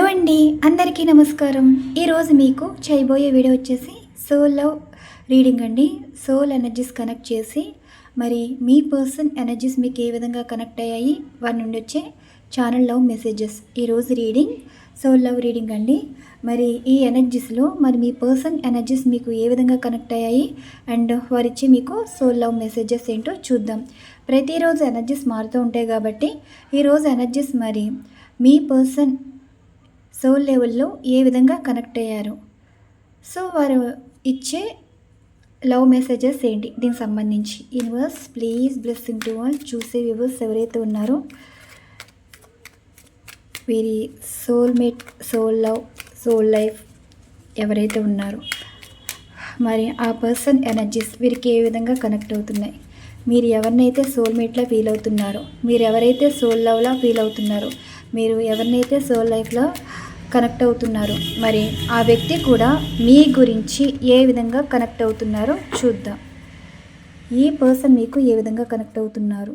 Hello అండి అందరికీ నమస్కారం. ఈరోజు మీకు చేయబోయే వీడియో వచ్చేసి సోల్ లవ్ రీడింగ్ అండి. సోల్ ఎనర్జీస్ కనెక్ట్ చేసి మరి మీ పర్సన్ ఎనర్జీస్ మీకు ఏ విధంగా కనెక్ట్ అయ్యాయి? వారి నుండి వచ్చే ఛానల్ లవ్ మెసేజెస్. ఈరోజు రీడింగ్ సోల్ లవ్ రీడింగ్ అండి. మరి ఈ ఎనర్జీస్లో మరి మీ పర్సన్ ఎనర్జీస్ మీకు ఏ విధంగా కనెక్ట్ అయ్యాయి? అండ్ వారిచ్చే మీకు సోల్ లవ్ మెసేజెస్ ఏంటో చూద్దాం. ప్రతిరోజు ఎనర్జీస్ మారుతూ ఉంటాయి కాబట్టి ఈరోజు ఎనర్జీస్ మరి మీ పర్సన్ సోల్ లెవెల్లో ఏ విధంగా కనెక్ట్ అయ్యారు? సో వారు ఇచ్చే లవ్ మెసేజెస్ ఏంటి? దీనికి సంబంధించి universe please blessing to all. చూసే వ్యూవర్స్ ఎవరైతే ఉన్నారో వీరి soulmate soul love soul life ఎవరైతే ఉన్నారో మరి ఆ పర్సన్ ఎనర్జీస్ వీరికి ఏ విధంగా కనెక్ట్ అవుతున్నాయి? మీరు ఎవరినైతే సోల్మేట్లా ఫీల్ అవుతున్నారో మీరు ఎవరైతే సోల్ లవ్లా ఫీల్ అవుతున్నారో మీరు ఎవరినైతే సోల్ లైఫ్లో కనెక్ట్ అవుతున్నారు. మరి ఆ వ్యక్తి కూడా మీ గురించి ఏ విధంగా కనెక్ట్ అవుతున్నారో చూద్దాం. ఈ పర్సన్ మీకు ఏ విధంగా కనెక్ట్ అవుతున్నారు?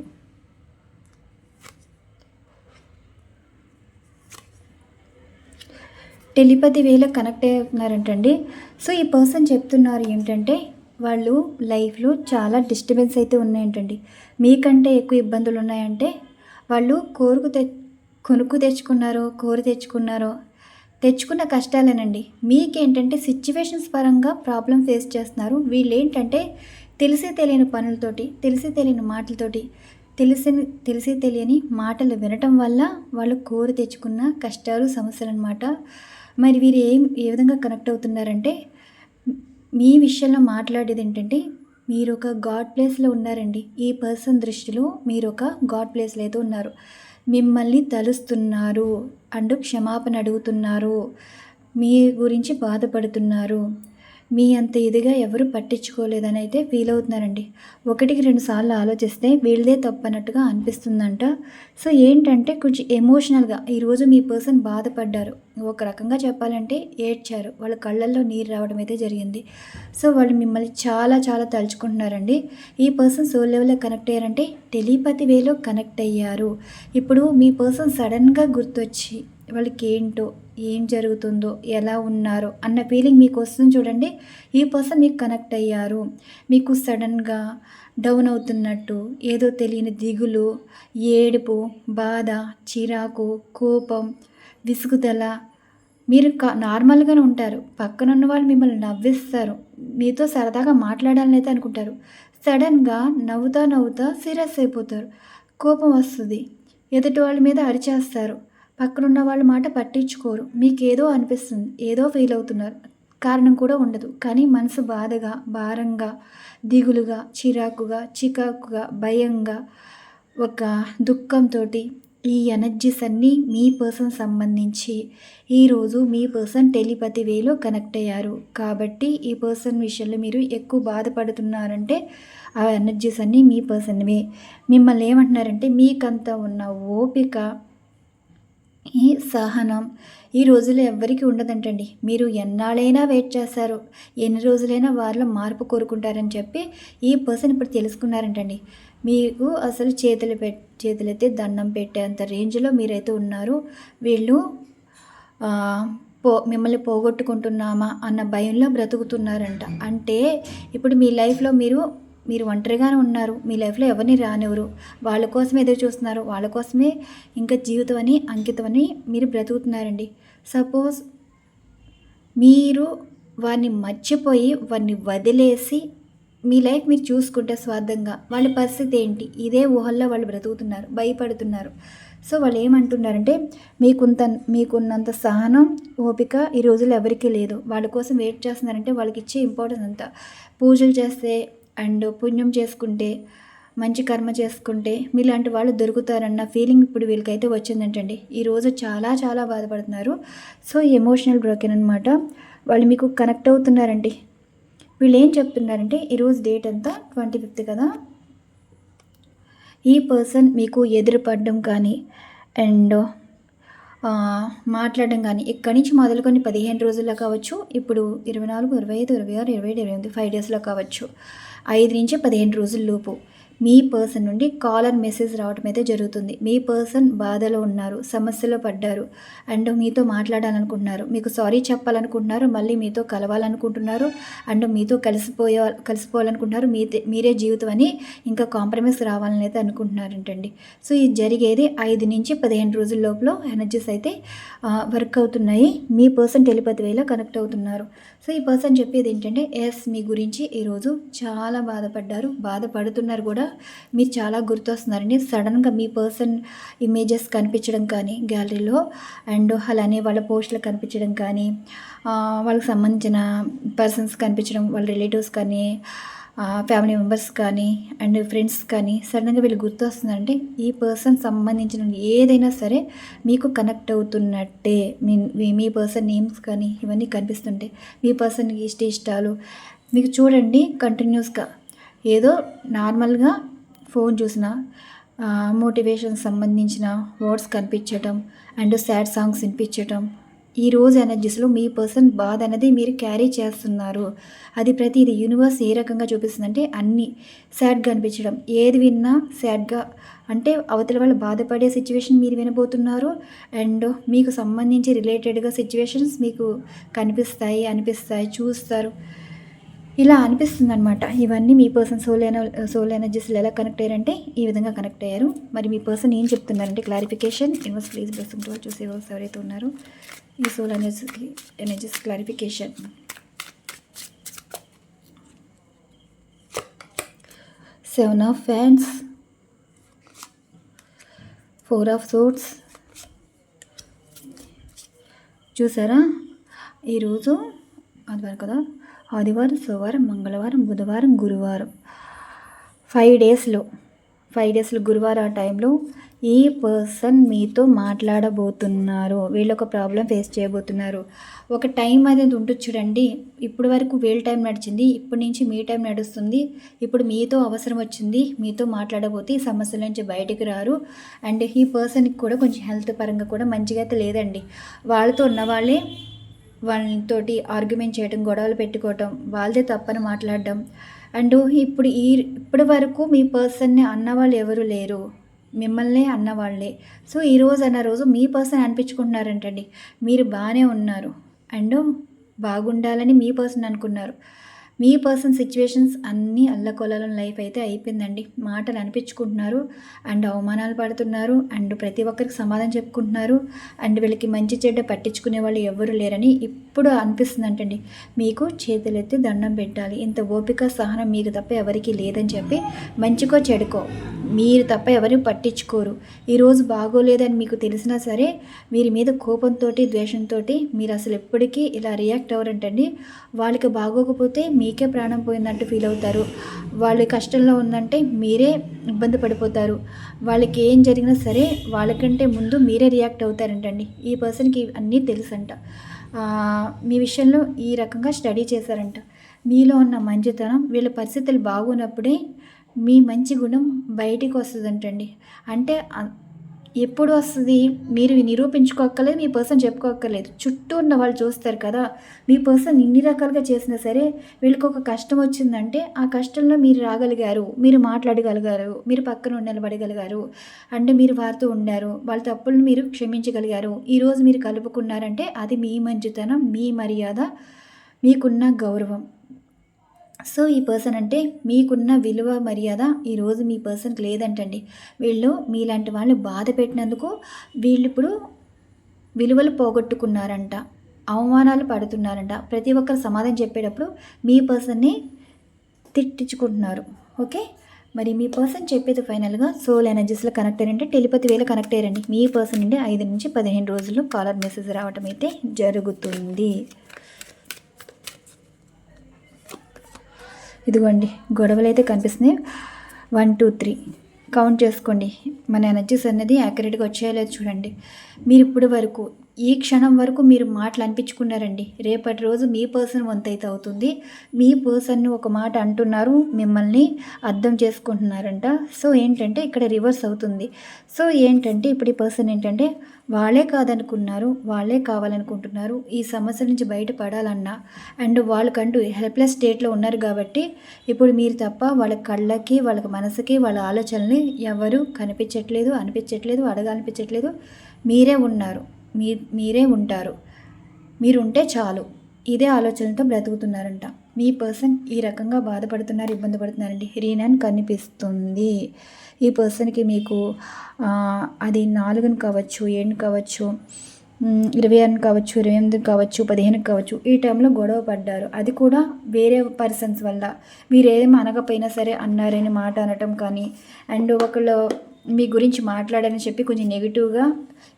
టెలిపతి వేల కనెక్ట్ అవుతున్నారంటండి. సో ఈ పర్సన్ చెప్తున్నారు ఏంటంటే వాళ్ళు లైఫ్లో చాలా డిస్టర్బెన్స్ అయితే ఉన్నాయంటండి. మీకంటే ఎక్కువ ఇబ్బందులు ఉన్నాయంటే వాళ్ళు కోరుకు తె కొనుక్కు తెచ్చుకున్నారో కోరు తెచ్చుకున్నారో తెచ్చుకున్న కష్టాలేనండి. మీకేంటంటే సిచ్యువేషన్స్ పరంగా ప్రాబ్లం ఫేస్ చేస్తున్నారు. వీళ్ళు ఏంటంటే తెలిసి తెలియని పనులతోటి తెలిసి తెలియని మాటలతోటి తెలిసి తెలిసి తెలియని మాటలు వినటం వల్ల వాళ్ళు కోరి తెచ్చుకున్న కష్టాలు సమస్యలు అనమాట మరి వీరు ఏం ఏ విధంగా కనెక్ట్ అవుతున్నారంటే మీ విషయంలో మాట్లాడేది ఏంటంటే మీరు ఒక గాడ్ ప్లేస్లో ఉన్నారండి. ఈ పర్సన్ దృష్టిలో మీరు ఒక గాడ్ ప్లేస్లో అయితే ఉన్నారు. మిమ్మల్ని తలుస్తున్నారు. అండ్ క్షమాపణ అడుగుతున్నారు. మీ గురించి బాధపడుతున్నారు. మీ అంత ఇదిగా ఎవరు పట్టించుకోలేదని అయితే ఫీల్ అవుతున్నారండి ఒకటికి రెండు సార్లు ఆలోచిస్తే వీళ్ళదే తప్పన్నట్టుగా అనిపిస్తుందంట. సో ఏంటంటే కొంచెం ఎమోషనల్గా ఈరోజు మీ పర్సన్ బాధపడ్డారు. ఒక రకంగా చెప్పాలంటే ఏడ్చారు. వాళ్ళ కళ్ళల్లో నీరు రావడం అయితే జరిగింది. సో వాళ్ళు మిమ్మల్ని చాలా చాలా తలుచుకుంటున్నారండి. ఈ పర్సన్ సోల్ లెవెల్లో కనెక్ట్ అయ్యారంటే టెలిపతి వేలో కనెక్ట్ అయ్యారు. ఇప్పుడు మీ పర్సన్ సడన్గా గుర్తొచ్చి వాళ్ళకి ఏంటో ఏం జరుగుతుందో ఎలా ఉన్నారో అన్న ఫీలింగ్ మీకు వస్తుంది చూడండి. ఈ పర్సన్ మీకు కనెక్ట్ అయ్యారు. మీకు సడన్గా డౌన్ అవుతున్నట్టు ఏదో తెలియని దిగులు ఏడుపు బాధ చిరాకు కోపం విసుగుదల. మీరు కా నార్మల్గానే ఉంటారు. పక్కనున్న వాళ్ళు మిమ్మల్ని నవ్విస్తారు. మీతో సరదాగా మాట్లాడాలని అయితే అనుకుంటారు. సడన్గా నవ్వుతా నవ్వుతా సీరియస్ అయిపోతారు. కోపం వస్తుంది. ఎదుటి వాళ్ళ మీద అరిచేస్తారు. పక్కనున్న వాళ్ళ మాట పట్టించుకోరు. మీకు ఏదో అనిపిస్తుంది. ఏదో ఫీల్ అవుతున్నారు. కారణం కూడా ఉండదు. కానీ మనసు బాధగా భారంగా దిగులుగా చిరాకుగా చికాకుగా భయంగా ఒక దుఃఖంతో ఈ ఎనర్జీస్ అన్నీ మీ పర్సన్ సంబంధించి ఈరోజు మీ పర్సన్ టెలిపతి వేలో కనెక్ట్ అయ్యారు. కాబట్టి ఈ పర్సన్ విషయంలో మీరు ఎక్కువ బాధపడుతున్నారంటే ఆ ఎనర్జీస్ అన్నీ మీ పర్సన్వే. మిమ్మల్ని ఏమంటున్నారంటే మీకంత ఉన్న ఓపిక ఈ సహనం ఈ రోజుల్లో ఎవ్వరికి ఉండదంటండి. మీరు ఎన్నాళ్ళైనా వెయిట్ చేస్తారు. ఎన్ని రోజులైనా వారిలో మార్పు కోరుకుంటారని చెప్పి ఈ పర్సన్ ఇప్పుడు తెలుసుకున్నారంటండి. మీకు అసలు చేతులు పెట్ చేతులైతే దండం పెట్టేంత రేంజ్లో మీరైతే ఉన్నారు. వీళ్ళు పో మిమ్మల్ని పోగొట్టుకుంటున్నామా అన్న భయంలో బ్రతుకుతున్నారంట. అంటే ఇప్పుడు మీ లైఫ్లో మీరు మీరు ఒంటరిగానే ఉన్నారు. మీ లైఫ్లో ఎవరిని రానివ్వరు. వాళ్ళ కోసమే ఎదురు చూస్తున్నారు. వాళ్ళ కోసమే ఇంకా జీవితం అని అంకితం అని మీరు బ్రతుకుతున్నారండి. సపోజ్ మీరు వారిని మర్చిపోయి వారిని వదిలేసి మీ లైఫ్ మీరు చూసుకుంటే స్వార్థంగా వాళ్ళ పరిస్థితి ఏంటి? ఇదే ఊహల్లో వాళ్ళు బ్రతుకుతున్నారు భయపడుతున్నారు. సో వాళ్ళు ఏమంటున్నారంటే మీకుంత మీకున్నంత సహనం ఓపిక ఈ రోజుల్లో ఎవరికీ లేదు. వాళ్ళ కోసం వెయిట్ చేస్తున్నారంటే వాళ్ళకి ఇచ్చే ఇంపార్టెన్స్ అంతా. పూజలు చేస్తే అండ్ పుణ్యం చేసుకుంటే మంచి కర్మ చేసుకుంటే మీలాంటి వాళ్ళు దొరుకుతారన్న ఫీలింగ్ ఇప్పుడు వీళ్ళకైతే వచ్చిందంటండి. ఈరోజు చాలా చాలా బాధపడుతున్నారు. సో ఎమోషనల్ బ్రోకెన్ అనమాట వాళ్ళు మీకు కనెక్ట్ అవుతున్నారండి. వీళ్ళు ఏం చెప్తున్నారంటే ఈరోజు డేట్ అంతా ట్వంటీ ఫిఫ్త్ కదా? ఈ పర్సన్ మీకు ఎదురుపడడం కానీ అండ్ మాట్లాడడం కానీ ఇక్కడి నుంచి మొదలుకొని పదిహేను రోజుల్లో కావచ్చు ఇప్పుడు ఇరవై నాలుగు ఇరవై ఐదు ఇరవై ఆరు ఇరవై ఏడు ఇరవై ఎనిమిది ఫైవ్ డేస్లో కావచ్చు. ఐదు నుంచి పదిహేను రోజుల లోపు. మీ పర్సన్ నుండి కాలర్ మెసేజ్ రావడం అయితే జరుగుతుంది. మీ పర్సన్ బాధలో ఉన్నారు సమస్యలో పడ్డారు అండ్ మీతో మాట్లాడాలనుకుంటున్నారు. మీకు సారీ చెప్పాలనుకుంటున్నారు మళ్ళీ మీతో కలవాలనుకుంటున్నారు అండ్ మీతో కలిసిపోయే కలిసిపోవాలనుకుంటున్నారు. మీ మీరే జీవితం అని ఇంకా కాంప్రమైజ్ రావాలని అయితే అనుకుంటున్నారంటండి. సో ఇది జరిగేది ఐదు నుంచి పదిహేను రోజుల లోపల ఎనర్జీస్ అయితే వర్క్ అవుతున్నాయి. మీ పర్సన్ టెలిపతి వేలో కనెక్ట్ అవుతున్నారు. సో ఈ పర్సన్ చెప్పేది ఏంటంటే ఎస్ మీ గురించి ఈరోజు చాలా బాధపడ్డారు బాధపడుతున్నారు కూడా. మీరు చాలా గుర్తొస్తున్నారండి. సడన్గా మీ పర్సన్ ఇమేజెస్ కనిపించడం కానీ గ్యాలరీలో అండ్ అలానే వాళ్ళ పోస్టులు కనిపించడం కానీ వాళ్ళకి సంబంధించిన పర్సన్స్ కనిపించడం వాళ్ళ రిలేటివ్స్ కానీ ఫ్యామిలీ మెంబర్స్ కానీ అండ్ ఫ్రెండ్స్ కానీ సడన్గా వీళ్ళు గుర్తొస్తుందంటే ఈ పర్సన్ సంబంధించిన ఏదైనా సరే మీకు కనెక్ట్ అవుతున్నట్టే. మీ మీ- మీ పర్సన్ నేమ్స్ కానీ ఇవన్నీ కనిపిస్తుంటాయి మీ పర్సన్కి ఇష్ట ఇష్టాలు మీకు చూడండి కంటిన్యూస్గా. ఏదో నార్మల్గా ఫోన్ చూసిన మోటివేషన్ సంబంధించిన వర్డ్స్ కనిపించటం అండ్ సాడ్ సాంగ్స్ వినిపించటం. ఈ రోజు ఎనర్జీస్లో మీ పర్సన్ బాధ అనేది మీరు క్యారీ చేస్తున్నారు. అది ప్రతి ఇది యూనివర్స్ ఏ రకంగా చూపిస్తుందంటే అన్నీ సాడ్గా అనిపించడం. ఏది విన్నా సాడ్గా అంటే అవతల వాళ్ళు బాధపడే సిచ్యువేషన్ మీరు వినబోతున్నారు అండ్ మీకు సంబంధించి రిలేటెడ్గా సిచ్యువేషన్స్ మీకు కనిపిస్తాయి అనిపిస్తాయి చూస్తారు. ఇలా అనిపిస్తుంది అనమాట ఇవన్నీ మీ పర్సన్ సోల్ ఎన సోల్ ఎనర్జీస్లో ఎలా కనెక్ట్ అయ్యారంటే ఈ విధంగా కనెక్ట్ అయ్యారు. మరి మీ పర్సన్ ఏం చెప్తున్నారంటే clarification universe please blessing to చూసే వాళ్ళు ఎవరైతే ఉన్నారో ఈ soul energy energies clarification seven of fans four of swords చూసారా? ఈరోజు ఆదివారం కదా? ఆదివారం సోమవారం మంగళవారం బుధవారం గురువారం. ఫైవ్ డేస్లో ఫైవ్ డేస్లో గురువారం ఆ టైంలో ఈ పర్సన్ మీతో మాట్లాడబోతున్నారు. వీళ్ళు ఒక ప్రాబ్లం ఫేస్ చేయబోతున్నారు. ఒక టైం అనేది ఉంటుంది చూడండి. ఇప్పుడు వరకు వీళ్ళ టైం నడిచింది. ఇప్పటి నుంచి మీ టైం నడుస్తుంది. ఇప్పుడు మీతో అవసరం వచ్చింది. మీతో మాట్లాడబోతే ఈ సమస్యల నుంచి బయటకు రారు. అండ్ ఈ పర్సన్కి కూడా కొంచెం హెల్త్ పరంగా కూడా మంచిగా అయితే లేదండి. వాళ్ళతో ఉన్న వాళ్ళే వాళ్ళతోటి ఆర్గ్యుమెంట్ చేయడం గొడవలు పెట్టుకోవటం వాళ్ళదే తప్పని మాట్లాడడం. అండ్ ఇప్పుడు ఈ ఇప్పటి వరకు మీ పర్సన్ని అన్నవాళ్ళు ఎవరు లేరు. మిమ్మల్నే అన్నవాళ్ళే సో ఈ రోజు అన్న రోజు మీ పర్సన్ అనిపించుకుంటున్నారంటండి. మీరు బాగానే ఉన్నారు. అండ్ బాగుండాలని మీ పర్సన్ అనుకున్నారు. మీ పర్సన్ సిచ్యువేషన్స్ అన్నీ అల్లకొల్లలో లైఫ్ అయితే అయిపోయిందండి. మాటలు అనిపించుకుంటున్నారు అండ్ అవమానాలు పడుతున్నారు అండ్ ప్రతి ఒక్కరికి సమాధానం చెప్పుకుంటున్నారు అండ్ వీళ్ళకి మంచి చెడ్డ పట్టించుకునే వాళ్ళు ఎవరు లేరని ఇప్పుడు అనిపిస్తుంది అంటండి మీకు చేతులెత్తి దండం పెట్టాలి. ఇంత ఓపిక సహనం మీకు తప్ప ఎవరికి లేదని చెప్పి మంచికో చెడుకో మీరు తప్ప ఎవరు పట్టించుకోరు. ఈరోజు బాగోలేదని మీకు తెలిసినా సరే మీరు మీద కోపంతో ద్వేషంతో మీరు అసలు ఎప్పటికీ ఇలా రియాక్ట్ అవ్వరంటండి. వాళ్ళకి బాగోకపోతే మీ మీకే ప్రాణం పోయిందంటూ ఫీల్ అవుతారు. వాళ్ళు కష్టంలో ఉందంటే మీరే ఇబ్బంది పడిపోతారు. వాళ్ళకి ఏం జరిగినా సరే వాళ్ళకంటే ముందు మీరే రియాక్ట్ అవుతారంటండి. ఈ పర్సన్కి అన్నీ తెలుసంట. మీ విషయంలో ఈ రకంగా స్టడీ చేశారంట. మీలో ఉన్న మంచితనం వీళ్ళ పరిస్థితులు బాగున్నప్పుడే మీ మంచి గుణం బయటికి వస్తుందంటండి. అంటే ఎప్పుడు వస్తుంది? మీరు నిరూపించుకోక్కర్లేదు మీ పర్సన్ చెప్పుకోక్కర్లేదు. చుట్టూ ఉన్న వాళ్ళు చూస్తారు కదా మీ పర్సన్ ఇన్ని రకాలుగా చేసినా సరే వీళ్ళకి ఒక కష్టం వచ్చిందంటే ఆ కష్టంలో మీరు రాగలిగారు మీరు మాట్లాడగలిగారు మీరు పక్కన నిలబడగలిగారు అంటే మీరు వారితో ఉండారు వాళ్ళ తప్పులను మీరు క్షమించగలిగారు. ఈరోజు మీరు కలుపుకున్నారంటే అది మీ మంచితనం మీ మర్యాద మీకున్న గౌరవం. సో ఈ పర్సన్ అంటే మీకున్న విలువ మర్యాద ఈరోజు మీ పర్సన్కి లేదంటండి. వీళ్ళు మీలాంటి వాళ్ళు బాధ పెట్టినందుకు వీళ్ళు ఇప్పుడు విలువలు పోగొట్టుకున్నారంట అవమానాలు పడుతున్నారంట. ప్రతి ఒక్కరు సమాధానం చెప్పేటప్పుడు మీ పర్సన్ని తిట్టించుకుంటున్నారు. ఓకే? మరి మీ పర్సన్ చెప్పేది ఫైనల్గా సోల్ ఎనర్జీస్లో కనెక్ట్ అయ్యారంటే టెలిపతి వేలో కనెక్ట్ అయ్యారండి. మీ పర్సన్ నుండి ఐదు నుంచి పదిహేను రోజుల్లో కాలర్ మెసేజ్ రావటం అయితే జరుగుతుంది. ఇదిగోండి గొడవలు అయితే కనిపిస్తున్నాయి. వన్ టూ త్రీ కౌంట్ చేసుకోండి. మన ఎనర్జీస్ అనేది యాక్యురేట్గా వచ్చేయలేదు చూడండి. మీరు ఇప్పుడు వరకు ఈ క్షణం వరకు మీరు మాటలు అనిపించుకున్నారండి రేపటి రోజు మీ పర్సన్ వంతైతే అవుతుంది. మీ పర్సన్ను ఒక మాట అంటున్నారు మిమ్మల్ని అర్థం చేసుకుంటున్నారంట. సో ఏంటంటే ఇక్కడ రివర్స్ అవుతుంది. సో ఏంటంటే ఇప్పుడు ఈ పర్సన్ ఏంటంటే వాళ్ళే కాదనుకున్నారు వాళ్ళే కావాలనుకుంటున్నారు ఈ సమస్య నుంచి బయటపడాలన్నా. అండ్ వాళ్ళకంటూ హెల్ప్లెస్ స్టేట్లో ఉన్నారు కాబట్టి ఇప్పుడు మీరు తప్ప వాళ్ళ కళ్ళకి వాళ్ళ మనసుకి వాళ్ళ ఆలోచనల్ని ఎవరు కనిపించట్లేదు అనిపించట్లేదు అడగాలనిపించట్లేదు మీరే ఉన్నారు. మీ మీరే ఉంటారు. మీరుంటే చాలు. ఇదే ఆలోచనతో బ్రతుకుతున్నారంట. మీ పర్సన్ ఈ రకంగా బాధపడుతున్నారు ఇబ్బంది పడుతున్నారండి. రీనన్ కనిపిస్తుంది. ఈ పర్సన్కి మీకు అది నాలుగుని కావచ్చు ఏడు కావచ్చు ఇరవై ఆరుని కావచ్చు ఇరవై ఎనిమిది కావచ్చు పదిహేనుకి కావచ్చు ఈ టైంలో గొడవ పడ్డారు. అది కూడా వేరే పర్సన్స్ వల్ల. మీరు అనకపోయినా సరే అన్నారని మాట అనటం కానీ అండ్ ఒకళ్ళు మీ గురించి మాట్లాడని చెప్పి కొంచెం నెగిటివ్గా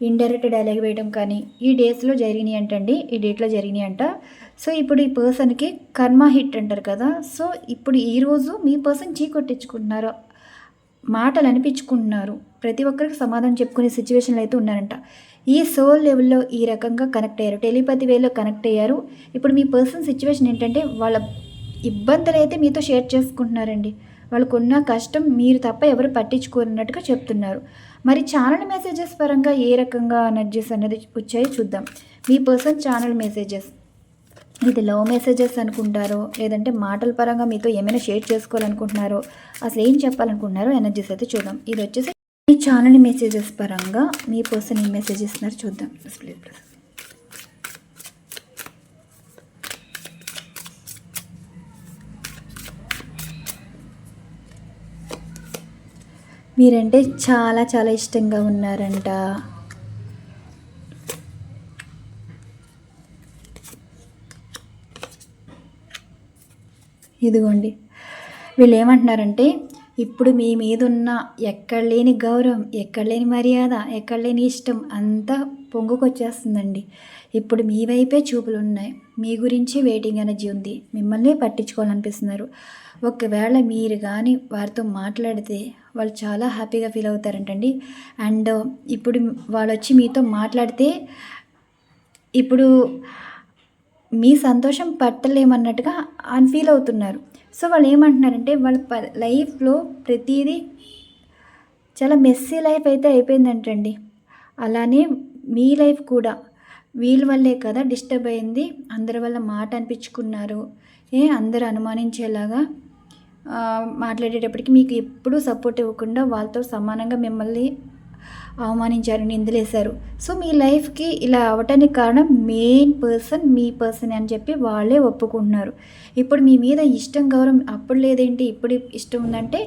ఇండైరెక్ట్ డైలాగ్ వేయడం కానీ ఈ డేస్లో జరిగినాయి అంటండి. ఈ డేట్లో జరిగినాయి అంట. సో ఇప్పుడు ఈ పర్సన్కి కర్మ హిట్ అంటారు కదా. సో ఇప్పుడు ఈరోజు మీ పర్సన్ చీ కొట్టించుకుంటున్నారు మాటలు అనిపించుకుంటున్నారు. ప్రతి ఒక్కరికి సమాధానం చెప్పుకునే సిచ్యువేషన్లు అయితే ఉన్నారంట. ఈ సోల్ లెవెల్లో ఈ రకంగా కనెక్ట్ అయ్యారు. టెలిపతి వేలో కనెక్ట్ అయ్యారు. ఇప్పుడు మీ పర్సన్ సిచ్యువేషన్ ఏంటంటే వాళ్ళ ఇబ్బందులు అయితే మీతో షేర్ చేసుకుంటున్నారండి. వాళ్ళకున్న కష్టం మీరు తప్ప ఎవరు పట్టించుకోనట్టుగా చెప్తున్నారు. మరి ఛానల్ మెసేజెస్ పరంగా ఏ రకంగా ఎనర్జీస్ అనేది వచ్చాయో చూద్దాం. మీ పర్సన్ ఛానల్ మెసేజెస్. ఇది లవ్ మెసేజెస్ అనుకుంటారో లేదంటే మాటల పరంగా మీతో ఏమైనా షేర్ చేసుకోవాలనుకుంటున్నారో అసలు ఏం చెప్పాలనుకుంటున్నారో ఎనర్జీస్ అయితే చూద్దాం. ఇది వచ్చేసి మీ ఛానల్ మెసేజెస్ పరంగా మీ పర్సన్ ఏం మెసేజ్ ఇస్తున్నారు చూద్దాం. ప్లీజ్ ప్లీజ్ మీరంటే చాలా చాలా ఇష్టంగా ఉన్నారంట. ఇదిగోండి. వీళ్ళు ఏమంటున్నారంటే ఇప్పుడు మీ మీద ఉన్న ఎక్కడ లేని గౌరవం ఎక్కడ లేని మర్యాద ఎక్కడ లేని ఇష్టం అంతా పొంగుకొచ్చేస్తుందండి. ఇప్పుడు మీ వైపే చూపులు ఉన్నాయి మీ గురించి వెయిటింగ్ ఎనర్జీ ఉంది. మిమ్మల్ని పట్టించుకోవాలనిపిస్తున్నారు. ఒకవేళ మీరు కానీ వారితో మాట్లాడితే వాళ్ళు చాలా హ్యాపీగా ఫీల్ అవుతారంటండి. అండ్ ఇప్పుడు వాళ్ళు వచ్చి మీతో మాట్లాడితే ఇప్పుడు మీ సంతోషం పట్టలేమన్నట్టుగా అని ఫీల్ అవుతున్నారు. సో వాళ్ళు ఏమంటున్నారంటే వాళ్ళ ప లైఫ్లో ప్రతిదీ చాలా మెస్సీ లైఫ్ అయితే అయిపోయిందంటండి. అలానే మీ లైఫ్ కూడా వీళ్ళ వల్లే కదా డిస్టర్బ్ అయింది. అందరి వల్ల మాట అనిపించుకున్నారు. ఏ అందరు అనుమానించేలాగా మాట్లాడేటప్పటికి మీకు ఎప్పుడూ సపోర్ట్ ఇవ్వకుండా వాళ్ళతో సమానంగా మిమ్మల్ని అవమానించారు నిందలేశారు. సో మీ లైఫ్కి ఇలా అవటానికి కారణం మెయిన్ పర్సన్ మీ పర్సన్ అని చెప్పి వాళ్ళే ఒప్పుకుంటున్నారు. ఇప్పుడు మీ మీద ఇష్టం గౌరవం అప్పుడు లేదేంటి? ఇప్పుడు ఇష్టం ఉందంటే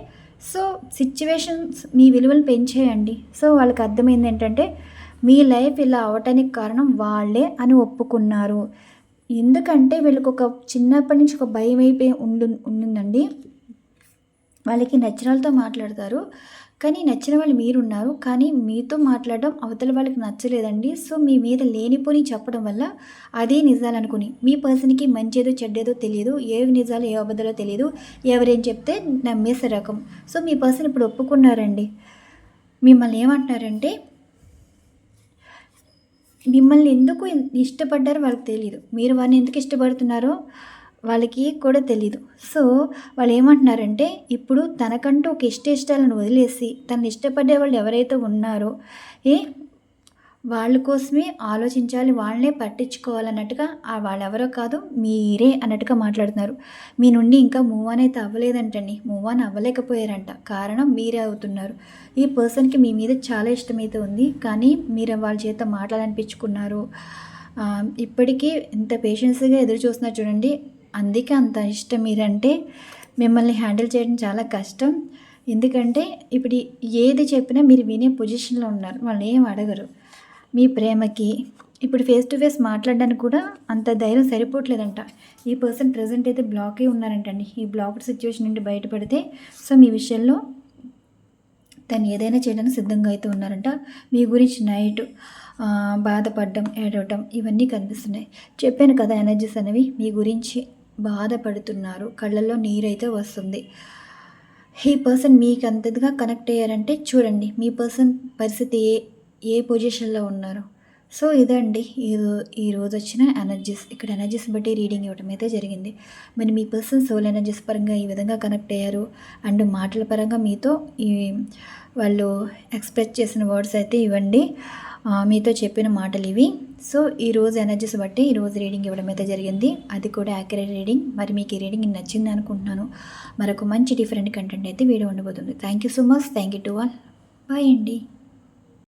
సో సిచ్యువేషన్స్ మీ విలువలు పెంచేయండి. సో వాళ్ళకి అర్థమైంది ఏంటంటే మీ లైఫ్ ఇలా అవటానికి కారణం వాళ్ళే అని ఒప్పుకున్నారు. ఎందుకంటే వీళ్ళకి ఒక చిన్నప్పటి నుంచి ఒక భయం అయిపోయి ఉండు ఉండిందండి. వాళ్ళకి నచ్చిన వాళ్ళతో మాట్లాడతారు. కానీ నచ్చిన వాళ్ళు మీరున్నారు. కానీ మీతో మాట్లాడడం అవతల వాళ్ళకి నచ్చలేదండి. సో మీ మీద లేనిపోని చెప్పడం వల్ల అదే నిజాలు అనుకుని మీ పర్సన్కి మంచేదో చెడ్డేదో తెలియదు. ఏవి నిజాలు ఏ అబద్ధాలో తెలియదు. ఎవరేం చెప్తే నమ్మేసే రకం. సో మీ పర్సన్ ఇప్పుడు ఒప్పుకున్నారండి. మిమ్మల్ని ఏమంటున్నారంటే మిమ్మల్ని ఎందుకు ఇష్టపడ్డారో వాళ్ళకి తెలియదు మీరు వారిని ఎందుకు ఇష్టపడుతున్నారో వాళ్ళకి కూడా తెలీదు. సో వాళ్ళు ఏమంటున్నారంటే ఇప్పుడు తనకంటూ ఒక ఇష్ట ఇష్టాలను వదిలేసి తను ఇష్టపడే వాళ్ళు ఎవరైతే ఉన్నారో ఏ వాళ్ళ కోసమే ఆలోచించాలి వాళ్ళనే పట్టించుకోవాలన్నట్టుగా ఆ వాళ్ళెవరో కాదు మీరే అన్నట్టుగా మాట్లాడుతున్నారు. మీ నుండి ఇంకా మూవ్ ఆన్ అయితే అవ్వలేదంటండి. Move on అవ్వలేకపోయారంట. కారణం మీరే అవుతున్నారు. ఈ పర్సన్కి మీ మీద చాలా ఇష్టమైతే ఉంది. కానీ మీరు వాళ్ళ చేత మాట్లాడాలనిపించుకున్నారు. ఇప్పటికీ ఇంత పేషెన్స్గా ఎదురు చూస్తున్నారు చూడండి. అందుకే అంత ఇష్టం మీరంటే మిమ్మల్ని హ్యాండిల్ చేయడం చాలా కష్టం. ఎందుకంటే ఇప్పుడు ఏది చెప్పినా మీరు వినే పొజిషన్లో ఉన్నారు. వాళ్ళు ఏం అడగరు. మీ ప్రేమకి ఇప్పుడు ఫేస్ టు ఫేస్ మాట్లాడడానికి కూడా అంత ధైర్యం సరిపోవట్లేదంట. ఈ పర్సన్ ప్రజెంట్ అయితే బ్లాక్ అయి ఉన్నారంటండి. ఈ బ్లాక్డ్ సిచ్యువేషన్ నుండి బయటపడితే సో మీ విషయంలో తను ఏదైనా చేయడానికి సిద్ధంగా అయితే ఉన్నారంట. మీ గురించి నైట్ బాధపడడం ఏడవటం ఇవన్నీ కనిపిస్తున్నాయి. చెప్పాను కదా ఎనర్జీస్ అనేవి. మీ గురించి బాధపడుతున్నారు. కళ్ళల్లో నీరైతే వస్తుంది. ఈ పర్సన్ మీకు అంతగా కనెక్ట్ అయ్యారంటే చూడండి మీ పర్సన్ పరిస్థితి ఏ ఏ పొజిషన్లో ఉన్నారు. సో ఇదండి. ఈ ఈరోజు ఈ రోజు వచ్చిన ఎనర్జీస్. ఇక్కడ ఎనర్జీస్ బట్టి రీడింగ్ ఇవ్వడం అయితే జరిగింది. మరి మీ పర్సన్ సోల్ ఎనర్జీస్ పరంగా ఈ విధంగా కనెక్ట్ అయ్యారు. అండ్ మాటల పరంగా మీతో ఈ వాళ్ళు ఎక్స్ప్రెస్ చేసిన వర్డ్స్ అయితే ఇవ్వండి. మీతో చెప్పిన మాటలు ఇవి. సో ఈ రోజు ఎనర్జీస్ బట్టి ఈ రోజు రీడింగ్ ఇవ్వడం అయితే జరిగింది. అది కూడా యాక్యురేట్ రీడింగ్. మరి మీకు ఈ రీడింగ్ నచ్చింది అనుకుంటున్నాను. మరొక మంచి డిఫరెంట్ కంటెంట్ అయితే వీడియో ఉండబోతుంది. Thank you so much. Thank you to all. Bye అండి.